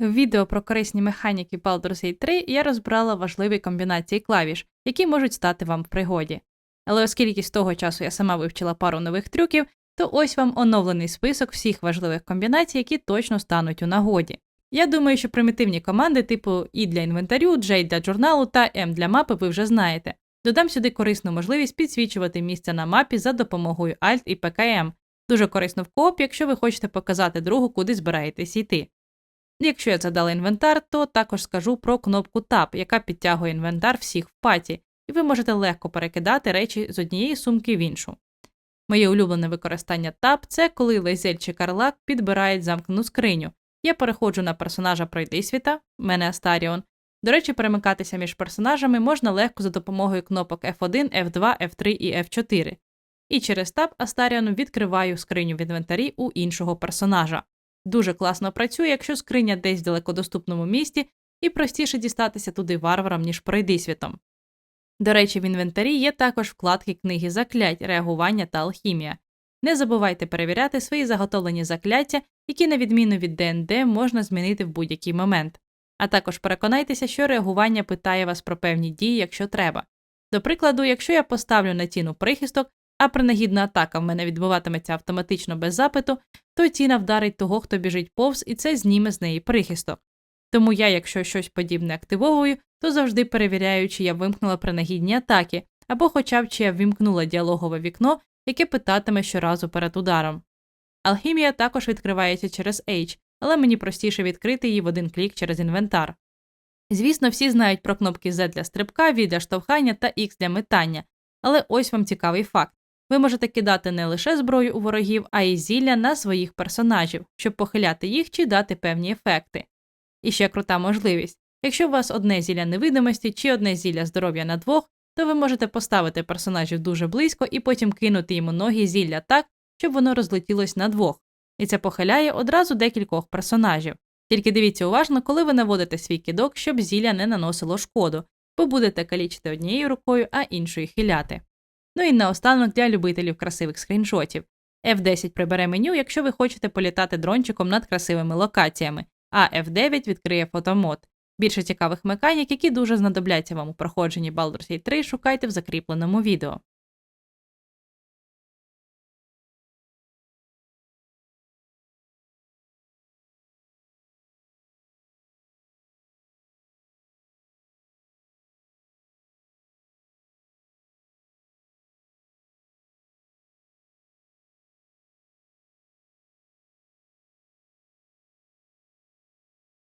В відео про корисні механіки Baldur's Gate 3 я розбирала важливі комбінації клавіш, які можуть стати вам в пригоді. Але оскільки з того часу я сама вивчила пару нових трюків, то ось вам оновлений список всіх важливих комбінацій, які точно стануть у нагоді. Я думаю, що примітивні команди типу І для інвентарю, J для журналу та М для мапи ви вже знаєте. Додам сюди корисну можливість підсвічувати місця на мапі за допомогою Alt і PKM. Дуже корисно в коопі, якщо ви хочете показати другу, куди збираєтесь йти. Якщо я задала інвентар, то також скажу про кнопку Tab, яка підтягує інвентар всіх в паті, і ви можете легко перекидати речі з однієї сумки в іншу. Моє улюблене використання Tab – це коли Лейзель чи Карлак підбирають замкнену скриню. Я переходжу на персонажа Пройдисвіта, мене Астаріон. До речі, перемикатися між персонажами можна легко за допомогою кнопок F1, F2, F3 і F4. І через Tab Астаріону відкриваю скриню в інвентарі у іншого персонажа. Дуже класно працює, якщо скриня десь в далекодоступному місті, і простіше дістатися туди варварам, ніж пройдисвітом. До речі, в інвентарі є також вкладки книги заклять, реагування та алхімія. Не забувайте перевіряти свої заготовлені закляття, які, на відміну від ДНД, можна змінити в будь-який момент. А також переконайтеся, що реагування питає вас про певні дії, якщо треба. До прикладу, якщо я поставлю на тіну прихисток, а принагідна атака в мене відбуватиметься автоматично без запиту, то тіна вдарить того, хто біжить повз, і це зніме з неї прихисток. Тому я, якщо щось подібне активовую, то завжди перевіряю, чи я вимкнула принагідні атаки, або хоча б чи я вимкнула діалогове вікно, яке питатиме щоразу перед ударом. Алхімія також відкривається через H, але мені простіше відкрити її в один клік через інвентар. Звісно, всі знають про кнопки Z для стрибка, V для штовхання та X для метання, але ось вам цікавий факт. Ви можете кидати не лише зброю у ворогів, а й зілля на своїх персонажів, щоб похиляти їх чи дати певні ефекти. І ще крута можливість. Якщо у вас одне зілля невидимості чи одне зілля здоров'я на двох, то ви можете поставити персонажів дуже близько і потім кинути йому ноги зілля так, щоб воно розлетілось на двох. І це похиляє одразу декількох персонажів. Тільки дивіться уважно, коли ви наводите свій кидок, щоб зілля не наносило шкоду, бо будете калічити однією рукою, а іншою хиляти. Ну і наостанок для любителів красивих скріншотів. F10 прибере меню, якщо ви хочете політати дрончиком над красивими локаціями, а F9 відкриє фотомод. Більше цікавих механік, які дуже знадобляться вам у проходженні Baldur's Gate 3, шукайте в закріпленому відео.